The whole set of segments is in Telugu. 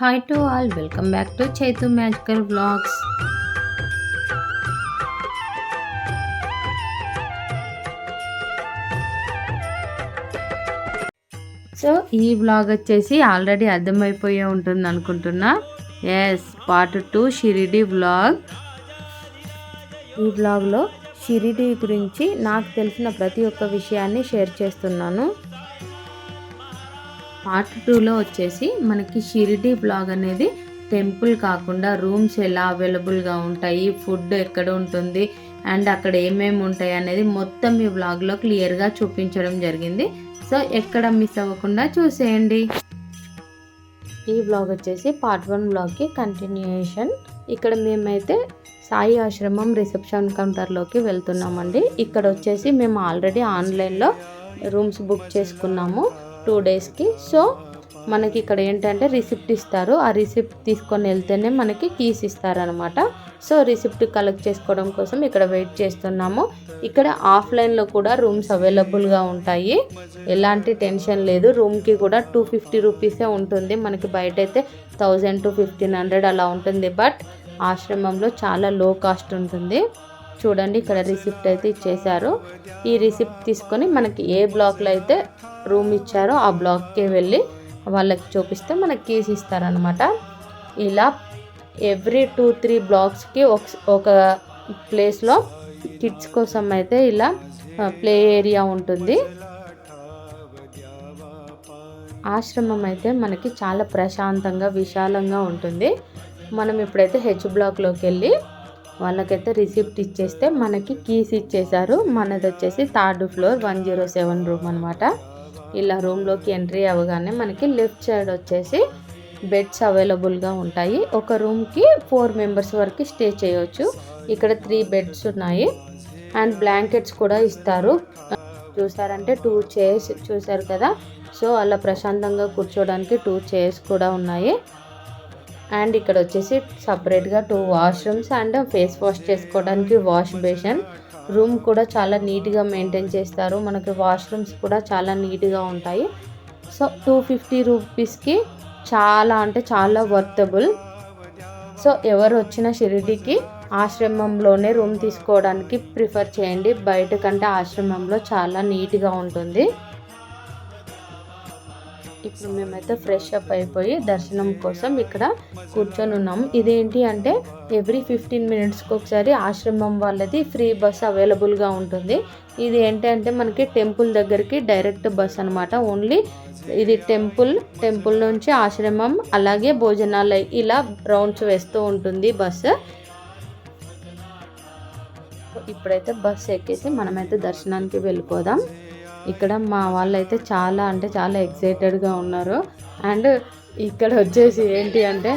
Hi to all welcome back to Chaitu magical vlogs so ఈ వ్లాగ్ వచ్చేసి ఆల్రెడీ అర్థమైపోయే ఉంటుంది అనుకుంటున్నా. Yes part two Shirdi vlog ఈ బ్లాగ్లో షిరిడి గురించి నాకు తెలిసిన ప్రతి ఒక్క విషయాన్ని షేర్ చేస్తున్నాను. పార్ట్ టూలో వచ్చేసి మనకి షిరిడి బ్లాగ్ అనేది టెంపుల్ కాకుండా రూమ్స్ ఎలా అవైలబుల్గా ఉంటాయి ఫుడ్ ఎక్కడ ఉంటుంది అండ్ అక్కడ ఏమేమి ఉంటాయి అనేది మొత్తం ఈ బ్లాగ్లో క్లియర్గా చూపించడం జరిగింది. సో ఎక్కడ మిస్ అవ్వకుండా చూసేయండి. ఈ బ్లాగ్ వచ్చేసి పార్ట్ వన్ బ్లాగ్కి కంటిన్యూయేషన్ ఇక్కడ మేమైతే సాయి ఆశ్రమం రిసెప్షన్ కౌంటర్లోకి వెళ్తున్నామండి. ఇక్కడ వచ్చేసి మేము ఆల్రెడీ ఆన్లైన్లో రూమ్స్ బుక్ చేసుకున్నాము. టూ డేస్కి. సో మనకి ఇక్కడ ఏంటంటే రిసిప్ట్ ఇస్తారు. ఆ రిసిప్ట్ తీసుకొని వెళ్తేనే మనకి కీస్ ఇస్తారనమాట. సో రిసిప్ట్ కలెక్ట్ చేసుకోవడం కోసం ఇక్కడ వెయిట్ చేస్తున్నాము. ఇక్కడ ఆఫ్లైన్లో కూడా రూమ్స్ అవైలబుల్గా ఉంటాయి. ఎలాంటి టెన్షన్ లేదు. రూమ్కి కూడా టూ ఫిఫ్టీ రూపీసే ఉంటుంది. మనకి బయట అయితే థౌజండ్ టు ఫిఫ్టీన్ హండ్రెడ్ అలా ఉంటుంది. బట్ ఆశ్రమంలో చాలా లో కాస్ట్ ఉంటుంది. చూడండి ఇక్కడ రిసిప్ట్ అయితే ఇచ్చేశారు. ఈ రిసిప్ట్ తీసుకొని మనకి ఏ బ్లాక్లో అయితే రూమ్ ఇచ్చారో ఆ బ్లాక్కి వెళ్ళి వాళ్ళకి చూపిస్తే మనకి కీస్ ఇస్తారనమాట ఇలా ఎవ్రీ టూ త్రీ బ్లాక్స్కి ఒక ఒక ప్లేస్లో కిడ్స్ కోసం అయితే ఇలా ప్లే ఏరియా ఉంటుంది. ఆశ్రమం అయితే మనకి చాలా ప్రశాంతంగా విశాలంగా ఉంటుంది. మనం ఇప్పుడైతే హెచ్ బ్లాక్లోకి వెళ్ళి వాళ్ళకైతే రిసిప్ట్ ఇచ్చేస్తే మనకి కీస్ ఇచ్చేసారు మనది వచ్చేసి third floor one zero seven room అనమాట ఇలా రూమ్లోకి ఎంట్రీ అవ్వగానే మనకి లెఫ్ట్ సైడ్ వచ్చేసి బెడ్స్ అవైలబుల్గా ఉంటాయి. ఒక రూమ్కి ఫోర్ మెంబర్స్ వరకు స్టే చేయవచ్చు ఇక్కడ త్రీ బెడ్స్ ఉన్నాయి. అండ్ బ్లాంకెట్స్ కూడా ఇస్తారు. చూసారంటే టూ చైర్స్ చూసారు కదా? సో అలా ప్రశాంతంగా కూర్చోడానికి టూ చైర్స్ కూడా ఉన్నాయి. అండ్ ఇక్కడ వచ్చేసి సపరేట్గా two washrooms and face wash చేసుకోవడానికి వాష్ బేషన్ రూమ్ కూడా చాలా నీట్గా మెయింటైన్ చేస్తారు. మనకి వాష్రూమ్స్ కూడా చాలా నీట్గా ఉంటాయి. సో టూ ఫిఫ్టీ రూపీస్కి చాలా అంటే చాలా వర్తబుల్. సో ఎవరు వచ్చిన షిరిడికి ఆశ్రమంలోనే రూమ్ తీసుకోవడానికి ప్రిఫర్ చేయండి. బయట కంటే ఆశ్రమంలో చాలా నీట్గా ఉంటుంది. ఇప్పుడు మేమైతే ఫ్రెష్ అప్ అయిపోయి దర్శనం కోసం ఇక్కడ కూర్చొని ఉన్నాము ఇదేంటి అంటే ఎవ్రీ ఫిఫ్టీన్ మినిట్స్కి ఒకసారి ఆశ్రమం వాళ్ళది ఫ్రీ బస్ అవైలబుల్గా ఉంటుంది. ఇది ఏంటంటే మనకి టెంపుల్ దగ్గరికి డైరెక్ట్ బస్ అనమాట ఓన్లీ ఇది టెంపుల్ టెంపుల్ నుంచి ఆశ్రమం అలాగే భోజనాలయ ఇలా రౌండ్స్ వేస్తూ ఉంటుంది బస్సు ఇప్పుడైతే బస్ ఎక్కేసి మనమైతే దర్శనానికి వెళ్ళిపోదాం. ఇక్కడ మా వాళ్ళైతే చాలా అంటే చాలా ఎక్సైటెడ్గా ఉన్నారు. అండ్ ఇక్కడ వచ్చేసి ఏంటి అంటే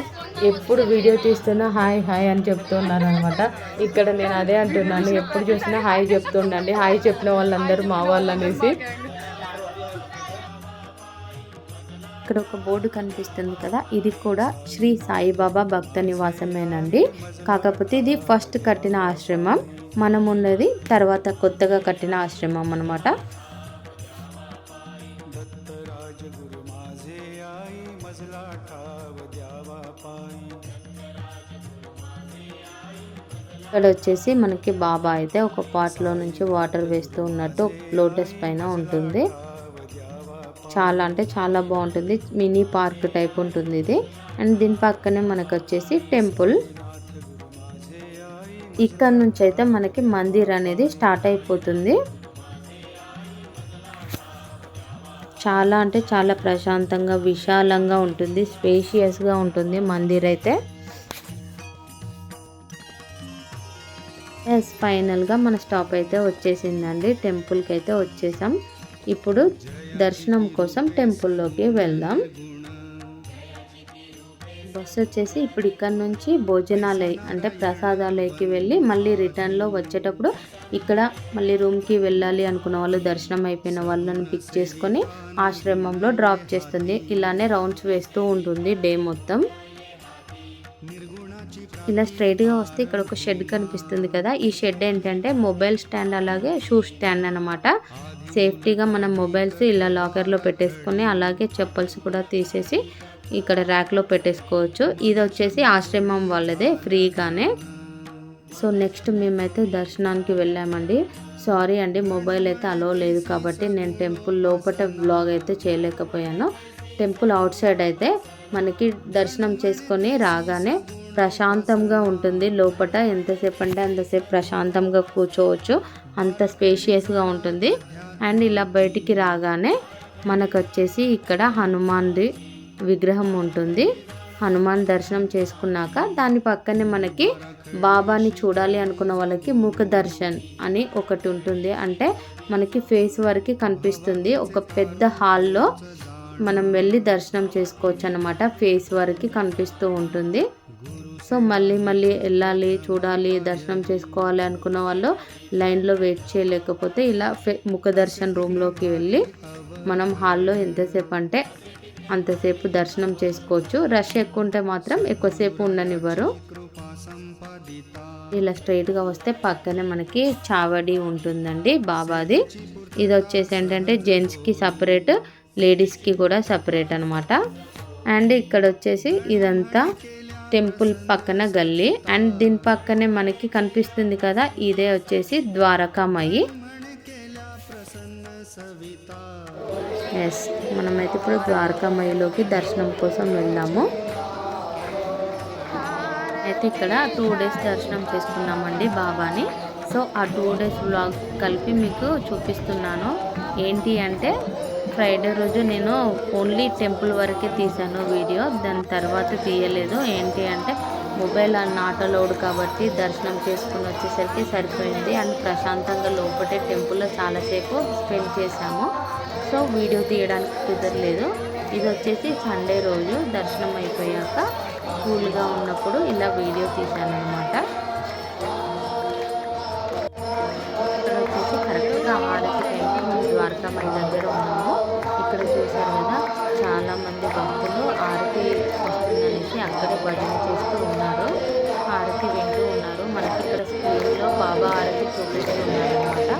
ఎప్పుడు వీడియో తీస్తున్నా హాయ్ హాయ్ అని చెప్తున్నారు అనమాట ఇక్కడ నేను అదే అంటున్నాను ఎప్పుడు చూసినా హాయ్ చెప్తుండండి. హాయ్ చెప్పిన వాళ్ళందరూ మా వాళ్ళు అనేసి ఇక్కడ ఒక బోర్డు కనిపిస్తుంది కదా ఇది కూడా శ్రీ సాయిబాబా భక్త నివాసమేనండి. కాకపోతే ఇది ఫస్ట్ కట్టిన ఆశ్రమం మనం ఉన్నది తర్వాత కొత్తగా కట్టిన ఆశ్రమం అనమాట ఇక్కడ వచ్చేసి మనకి బాబా అయితే ఒక పాట్లో నుంచి వాటర్ వేస్తూ ఉన్నట్టు లోటస్ పైన ఉంటుంది. చాలా అంటే చాలా బాగుంటుంది. మినీ పార్క్ టైప్ ఉంటుంది ఇది. అండ్ దీని పక్కనే మనకు వచ్చేసి టెంపుల్. ఇక్కడ నుంచి అయితే మనకి మందిర్ అనేది స్టార్ట్ అయిపోతుంది. చాలా అంటే చాలా ప్రశాంతంగా విశాలంగా ఉంటుంది. స్పేషియస్గా ఉంటుంది మందిర్ అయితే ఎస్ ఫైనల్గా మన స్టాప్ అయితే వచ్చేసిందండి. టెంపుల్కి అయితే వచ్చేసాం. ఇప్పుడు దర్శనం కోసం టెంపుల్లోకి వెళ్దాం. బస్సు వచ్చేసి ఇప్పుడు ఇక్కడ నుంచి భోజనాలయ అంటే ప్రసాదాలయకి వెళ్ళి మళ్ళీ రిటర్న్లో వచ్చేటప్పుడు ఇక్కడ మళ్ళీ రూమ్కి వెళ్ళాలి అనుకున్న వాళ్ళు దర్శనం అయిపోయిన వాళ్ళని పిక్ చేసుకొని ఆశ్రమంలో డ్రాప్ చేస్తుంది. ఇలానే రౌండ్స్ వేస్తూ ఉంటుంది డే మొత్తం. ఇలా స్ట్రైట్గా వస్తే ఇక్కడ ఒక షెడ్ కనిపిస్తుంది కదా. ఈ షెడ్ ఏంటంటే మొబైల్ స్టాండ్ అలాగే షూ స్టాండ్ అనమాట సేఫ్టీగా మనం మొబైల్స్ ఇలా లాకర్లో పెట్టేసుకొని అలాగే చెప్పల్స్ కూడా తీసేసి ఇక్కడ ర్యాక్లో పెట్టేసుకోవచ్చు. ఇది వచ్చేసి ఆశ్రమం వాళ్ళదే ఫ్రీగానే. సో నెక్స్ట్ మేమైతే దర్శనానికి వెళ్ళామండి. సారీ అండి మొబైల్ అయితే అలో లేదు కాబట్టి నేను టెంపుల్ లోపల బ్లాగ్ అయితే చేయలేకపోయాను. టెంపుల్ అవుట్ సైడ్ అయితే మనకి దర్శనం చేసుకొని రాగానే ప్రశాంతంగా ఉంటుంది. లోపల ఎంతసేపు అంటే అంతసేపు ప్రశాంతంగా కూర్చోవచ్చు. అంత స్పేషియస్గా ఉంటుంది. అండ్ ఇలా బయటికి రాగానే మనకు వచ్చేసి ఇక్కడ హనుమాన్ది విగ్రహం ఉంటుంది. హనుమాన్ దర్శనం చేసుకున్నాక దాని పక్కనే మనకి బాబాని చూడాలి అనుకున్న వాళ్ళకి ముఖ దర్శన్ అని ఒకటి ఉంటుంది. అంటే మనకి ఫేస్ వరకు కనిపిస్తుంది. ఒక పెద్ద హాల్లో మనం వెళ్ళి దర్శనం చేసుకోవచ్చు అనమాట ఫేస్ వరకు కనిపిస్తూ ఉంటుంది. సో మళ్ళీ మళ్ళీ వెళ్ళాలి చూడాలి దర్శనం చేసుకోవాలి అనుకున్న వాళ్ళు లైన్లో వెయిట్ చేయలేకపోతే ఇలా ముఖ దర్శన్ రూమ్లోకి వెళ్ళి మనం హాల్లో ఎంతసేపు అంటే అంతసేపు దర్శనం చేసుకోవచ్చు. రష్ ఎక్కువ ఉంటే మాత్రం ఎక్కువసేపు ఉండనివ్వరు. ఇలా స్ట్రైట్గా వస్తే పక్కనే మనకి చావడి ఉంటుందండి బాబాది. ఇది వచ్చేసి ఏంటంటే జెంట్స్కి సపరేట్ లేడీస్కి కూడా సపరేట్ అనమాట అండ్ ఇక్కడ వచ్చేసి ఇదంతా టెంపుల్ పక్కన గల్లీ. అండ్ దీని పక్కనే మనకి కనిపిస్తుంది కదా ఇదే వచ్చేసి ద్వారకామయ్యి ఎస్ మనమైతే ఇప్పుడు ద్వారకామయ్యలోకి దర్శనం కోసం వెళ్దాము. అయితే ఇక్కడ టూ డేస్ దర్శనం చేసుకున్నామండి బాబాని. సో ఆ టూ డేస్ వ్లాగ్ కలిపి మీకు చూపిస్తున్నాను. ఏంటి అంటే ఫ్రైడే రోజు నేను ఓన్లీ టెంపుల్ వరకే తీసాను వీడియో. దాని తర్వాత తీయలేదు. ఏంటి అంటే మొబైల్ అన్న అలౌడ్ కాబట్టి దర్శనం చేసుకుని వచ్చేసరికి సరిపోయింది. అండ్ ప్రశాంతంగా లోపటే టెంపుల్లో చాలాసేపు స్పెండ్ చేశాము. సో వీడియో తీయడానికి కుదరలేదు. ఇది వచ్చేసి సండే రోజు దర్శనం అయిపోయాక కూల్గా ఉన్నప్పుడు ఇలా వీడియో తీశాను అనమాట ఇక్కడ వచ్చేసి కరెక్ట్గా ఆడకి టైంకి మేము దగ్గర ఉన్నాము ఇక్కడ చూసారు చాలామంది భక్తులు ఆరతి వస్తుందనేసి అక్కడే భజన చేస్తూ ఉన్నారు. ఆరతి వింటూ ఉన్నారు. మనకి ఇక్కడ స్కూల్లో బాబా ఆరతి చూపిస్తున్నారు అనమాట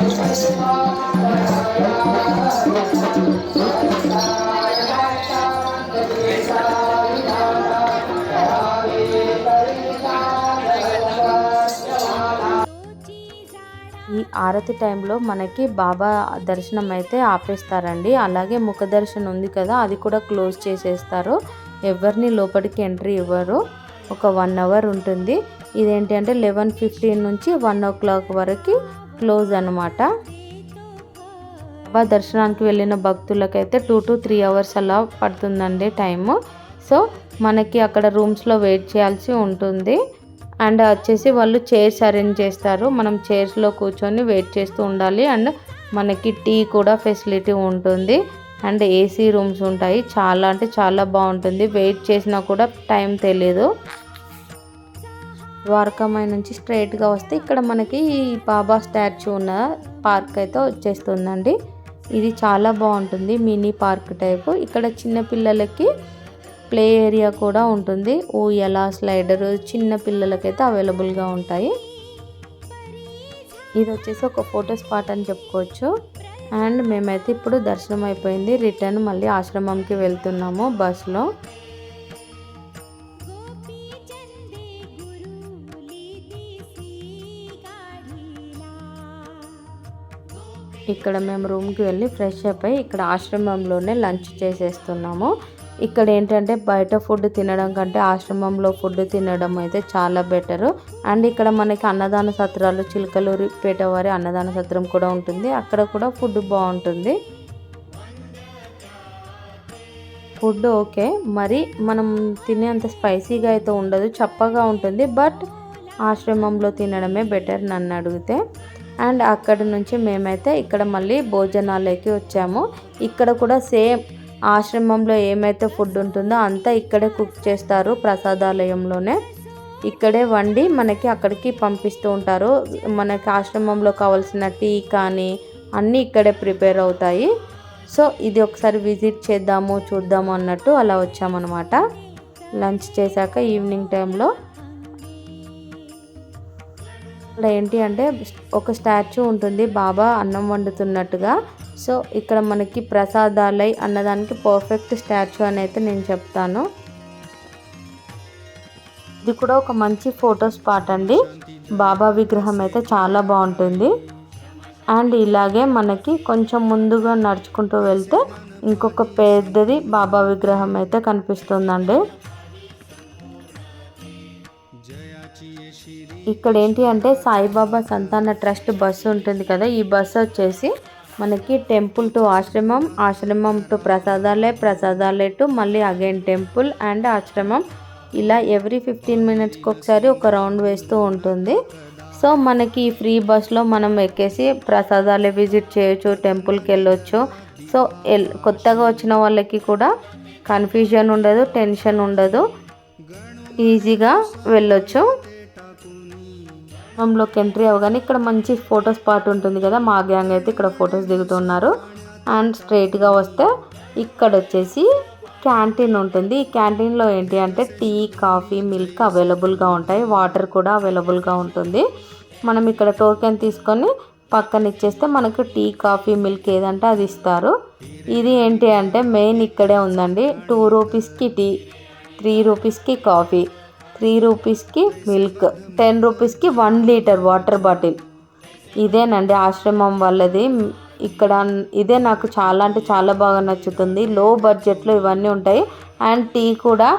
ఈ ఆరతి టైంలో మనకి బాబా దర్శనం అయితే ఆపేస్తారండి. అలాగే ముఖ దర్శనం ఉంది కదా అది కూడా క్లోజ్ చేసేస్తారు. ఎవరిని లోపలికి ఎంట్రీ ఇవ్వరు. ఒక వన్ అవర్ ఉంటుంది. ఇదేంటి అంటే లెవెన్ ఫిఫ్టీన్ నుంచి వన్ ఓ క్లాక్ వరకు క్లోజ్ అనమాట బాబా దర్శనానికి వెళ్ళిన భక్తులకైతే టూ టు త్రీ అవర్స్ అలా పడుతుందండి టైము. సో మనకి అక్కడ రూమ్స్లో వెయిట్ చేయాల్సి ఉంటుంది. అండ్ వచ్చేసి వాళ్ళు చైర్స్ అరేంజ్ చేస్తారు. మనం చైర్స్లో కూర్చొని వెయిట్ చేస్తూ ఉండాలి. అండ్ మనకి టీ కూడా ఫెసిలిటీ ఉంటుంది. అండ్ ఏసీ రూమ్స్ ఉంటాయి. చాలా అంటే చాలా బాగుంటుంది. వెయిట్ చేసినా కూడా టైం తెలియదు ద్వారకామాయి నుంచి స్ట్రైట్గా వస్తే ఇక్కడ మనకి బాబా స్టాచ్యూ ఉన్న పార్క్ అయితే వచ్చేస్తుందండి. ఇది చాలా బాగుంటుంది మినీ పార్క్ టైపు. ఇక్కడ చిన్న పిల్లలకి ప్లే ఏరియా కూడా ఉంటుంది. ఊయల స్లైడర్ చిన్న పిల్లలకైతే అవైలబుల్గా ఉంటాయి. ఇది వచ్చేసి ఒక ఫోటో స్పాట్ అని చెప్పుకోవచ్చు. అండ్ మేమైతే ఇప్పుడు దర్శనం అయిపోయింది రిటర్న్ మళ్ళీ ఆశ్రమంకి వెళ్తున్నాము బస్లో. ఇక్కడ మేము రూమ్కి వెళ్ళి ఫ్రెష్ అప్ అయ్యి ఇక్కడ ఆశ్రమంలోనే లంచ్ చేసేస్తున్నాము. ఇక్కడ ఏంటంటే బయట ఫుడ్ తినడం కంటే ఆశ్రమంలో ఫుడ్ తినడం అయితే చాలా బెటర్. అండ్ ఇక్కడ మనకి అన్నదాన సత్రాలు చిలకలూరి పేట వారి అన్నదాన సత్రం కూడా ఉంటుంది. అక్కడ కూడా ఫుడ్ బాగుంటుంది. Food okay. మరి మనం తినేంత స్పైసీగా అయితే ఉండదు. చప్పగా ఉంటుంది. బట్ ఆశ్రమంలో తినడమే బెటర్ నన్ను అడిగితే. అండ్ అక్కడి నుంచి మేమైతే ఇక్కడ మళ్ళీ భోజనాలకి వచ్చాము. ఇక్కడ కూడా సేమ్ ఆశ్రమంలో ఏమైతే ఫుడ్ ఉంటుందో అంతా ఇక్కడే కుక్ చేస్తారు ప్రసాదాలయంలోనే. ఇక్కడే వండి మనకి అక్కడికి పంపిస్తూ ఉంటారు. మనకి ఆశ్రమంలో కావాల్సిన టీ కానీ అన్నీ ఇక్కడే ప్రిపేర్ అవుతాయి. సో ఇది ఒకసారి విజిట్ చేద్దాము చూద్దాము అన్నట్టు అలా వచ్చామన్నమాట. లంచ్ చేశాక ఈవినింగ్ టైంలో ఇక్కడ ఏంటి అంటే ఒక స్టాచ్యూ ఉంటుంది బాబా అన్నం వండుతున్నట్టుగా. సో ఇక్కడ మనకి ప్రసాదాలై అన్నదానికి పర్ఫెక్ట్ స్టాచ్యూ అని అయితే నేను చెప్తాను. ఇది కూడా ఒక మంచి ఫోటో స్పాట్ అండి. బాబా విగ్రహం అయితే చాలా బాగుంటుంది. అండ్ ఇలాగే మనకి కొంచెం ముందుగా నడుచుకుంటూ వెళ్తే ఇంకొక పెద్దది బాబా విగ్రహం అయితే కనిపిస్తుందండి. ఇక్కడ ఏంటి అంటే సాయిబాబా సంతాన ట్రస్ట్ బస్సు ఉంటుంది కదా ఈ బస్సు వచ్చేసి మనకి టెంపుల్ టు ఆశ్రమం ఆశ్రమం టు ప్రసాదాలే ప్రసాదాలే టు మళ్ళీ అగైన్ టెంపుల్ అండ్ ఆశ్రమం. ఇలా ఎవ్రీ ఫిఫ్టీన్ మినిట్స్కి ఒకసారి ఒక రౌండ్ వేస్తూ ఉంటుంది. సో మనకి ఈ ఫ్రీ బస్లో మనం ఎక్కేసి ప్రసాదాలే విజిట్ చేయొచ్చు టెంపుల్కి వెళ్ళొచ్చు. సో ఎల్ కొత్తగా వచ్చిన వాళ్ళకి కూడా కన్ఫ్యూజన్ ఉండదు టెన్షన్ ఉండదు. ఈజీగా వెళ్ళొచ్చు. రూమ్లోకి ఎంట్రీ అవ్వగానే ఇక్కడ మంచి ఫోటో స్పాట్ ఉంటుంది కదా మా గ్యాంగ్ అయితే ఇక్కడ ఫొటోస్ దిగుతున్నారు. అండ్ స్ట్రైట్గా వస్తే ఇక్కడ వచ్చేసి క్యాంటీన్ ఉంటుంది. ఈ క్యాంటీన్లో ఏంటి అంటే టీ కాఫీ మిల్క్ అవైలబుల్గా ఉంటాయి. వాటర్ కూడా అవైలబుల్గా ఉంటుంది. మనం ఇక్కడ టోకెన్ తీసుకొని పక్కన ఇచ్చేస్తే మనకు టీ కాఫీ మిల్క్ ఏదంటే అది ఇస్తారు. ఇది ఏంటి అంటే మెయిన్ ఇక్కడే ఉందండి. టూ రూపీస్కి టీ త్రీ రూపీస్కి కాఫీ. త్రీ రూపీస్కి మిల్క్ టెన్ రూపీస్కి వన్ లీటర్ వాటర్ బాటిల్. ఇదేనండి ఆశ్రమం వాళ్ళది. ఇక్కడ ఇదే నాకు చాలా అంటే చాలా బాగా నచ్చుతుంది. లో బడ్జెట్లో ఇవన్నీ ఉంటాయి. అండ్ టీ కూడా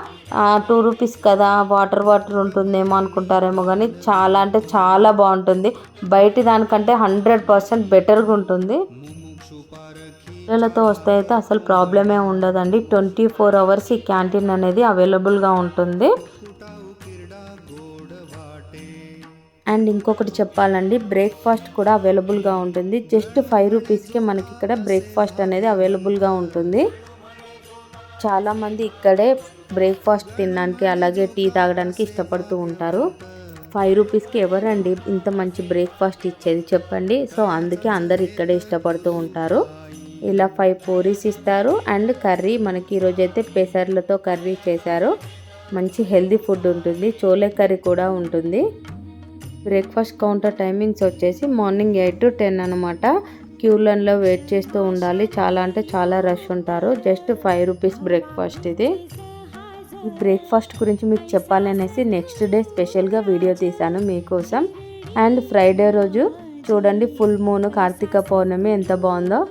టూ రూపీస్ కదా వాటర్ వాటర్ ఉంటుందేమో అనుకుంటారేమో కానీ చాలా అంటే చాలా బాగుంటుంది. బయట దానికంటే హండ్రెడ్ పర్సెంట్ బెటర్గా ఉంటుంది. పిల్లలతో వస్తే అయితే అసలు ప్రాబ్లమే ఉండదండి. ట్వంటీ ఫోర్ అవర్స్ ఈ క్యాంటీన్ అనేది అవైలబుల్గా ఉంటుంది. అండ్ ఇంకొకటి చెప్పాలండి బ్రేక్ఫాస్ట్ కూడా అవైలబుల్గా ఉంటుంది. జస్ట్ ఫైవ్ రూపీస్కి మనకి ఇక్కడ బ్రేక్ఫాస్ట్ అనేది అవైలబుల్గా ఉంటుంది. చాలామంది ఇక్కడే బ్రేక్ఫాస్ట్ తినడానికి అలాగే టీ తాగడానికి ఇష్టపడుతూ ఉంటారు. ఫైవ్ రూపీస్కి ఎవరండి ఇంత మంచి బ్రేక్ఫాస్ట్ ఇచ్చేది చెప్పండి. సో అందుకే అందరు ఇక్కడే ఇష్టపడుతూ ఉంటారు. ఇలా ఫైవ్ పూరీస్ ఇస్తారు. అండ్ కర్రీ మనకి ఈరోజైతే పెసర్లతో కర్రీ చేశారు. మంచి హెల్దీ ఫుడ్ ఉంటుంది. చోలే కర్రీ కూడా ఉంటుంది. బ్రేక్ఫాస్ట్ కౌంటర్ టైమింగ్స్ వచ్చేసి మార్నింగ్ ఎయిట్ టు టెన్ అనమాట క్యూ లైన్లో వెయిట్ చేస్తూ ఉండాలి. చాలా అంటే చాలా రష్ ఉంటారు. జస్ట్ ఫైవ్ రూపీస్ బ్రేక్ఫాస్ట్ ఇది. ఈ బ్రేక్ఫాస్ట్ గురించి మీకు చెప్పాలనేసి నెక్స్ట్ డే స్పెషల్గా వీడియో తీశాను మీకోసం. అండ్ ఫ్రైడే రోజు చూడండి ఫుల్ మూన్ కార్తీక పౌర్ణమి ఎంత బాగుందో.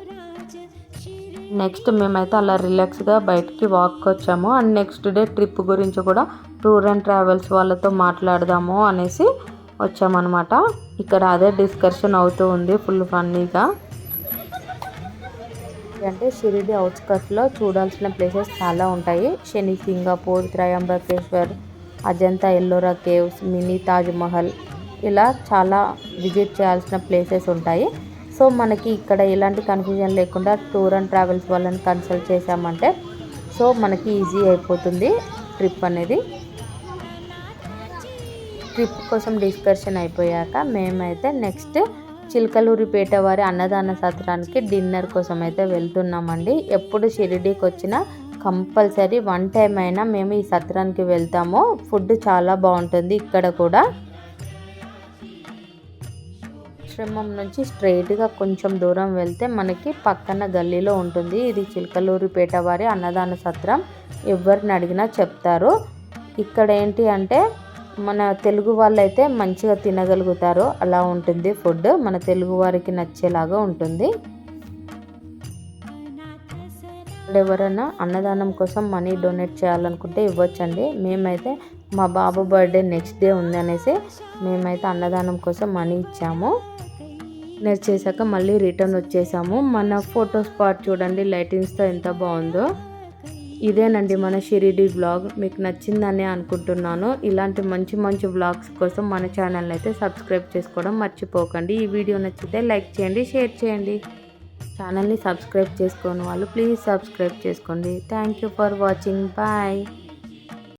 నెక్స్ట్ మేమైతే అలా రిలాక్స్గా బయటికి వాక్ వచ్చాము. అండ్ నెక్స్ట్ డే ట్రిప్ గురించి కూడా టూర్ అండ్ ట్రావెల్స్ వాళ్ళతో మాట్లాడదాము అనేసి వచ్చామన్నమాట. ఇక్కడ అదే డిస్కషన్ అవుతూ ఉంది ఫుల్ ఫన్నీగా. అంటే షిరిడి అవుట్స్కట్స్లో చూడాల్సిన ప్లేసెస్ చాలా ఉంటాయి. శని సింగపూర్ త్రయంబకేశ్వర్ అజంతా ఎల్లోరా కేవ్స్ మినీ తాజ్ మహల్ ఇలా చాలా విజిట్ చేయాల్సిన ప్లేసెస్ ఉంటాయి. సో మనకి ఇక్కడ ఎలాంటి కన్ఫ్యూజన్ లేకుండా టూర్ అండ్ ట్రావెల్స్ వాళ్ళని కన్సల్ట్ చేసామంటే సో మనకి ఈజీ అయిపోతుంది ట్రిప్ అనేది. ట్రిప్ కోసం డిస్కషన్ అయిపోయాక మేమైతే నెక్స్ట్ చిలకలూరిపేట వారి అన్నదాన సత్రానికి డిన్నర్ కోసం అయితే వెళ్తున్నామండి. ఎప్పుడు షిరిడీకి వచ్చినా కంపల్సరీ వన్ టైం అయినా మేము ఈ సత్రానికి వెళ్తాము. ఫుడ్ చాలా బాగుంటుంది ఇక్కడ కూడా. ఆశ్రమం నుంచి స్ట్రైట్గా కొంచెం దూరం వెళ్తే మనకి పక్కన గల్లీలో ఉంటుంది. ఇది చిలకలూరిపేట వారి అన్నదాన సత్రం. ఎవరిని అడిగినా చెప్తారు. ఇక్కడ ఏంటి అంటే మన తెలుగు వాళ్ళైతే మంచిగా తినగలుగుతారు. అలా ఉంటుంది ఫుడ్. మన తెలుగు వారికి నచ్చేలాగా ఉంటుంది. ఎవరైనా అన్నదానం కోసం మనీ డొనేట్ చేయాలనుకుంటే ఇవ్వచ్చండి. మేమైతే మా బాబు బర్త్డే నెక్స్ట్ డే ఉంది అనేసి మేమైతే అన్నదానం కోసం మనీ ఇచ్చాము. నెక్స్ట్ చేశాక మళ్ళీ రిటర్న్ వచ్చేసాము. మన ఫోటో స్పాట్ చూడండి. లైటింగ్స్తో ఎంత బాగుందో. ఇదేనండి మన షిరిడి బ్లాగ్ మీకు నచ్చిందని అనుకుంటున్నాను. ఇలాంటి మంచి మంచి బ్లాగ్స్ కోసం మన ఛానల్ని అయితే సబ్స్క్రైబ్ చేసుకోవడం మర్చిపోకండి. ఈ వీడియో నచ్చితే లైక్ చేయండి షేర్ చేయండి. ఛానల్ని సబ్స్క్రైబ్ చేసుకోని వాళ్ళు ప్లీజ్ సబ్స్క్రైబ్ చేసుకోండి. Thank you for watching bye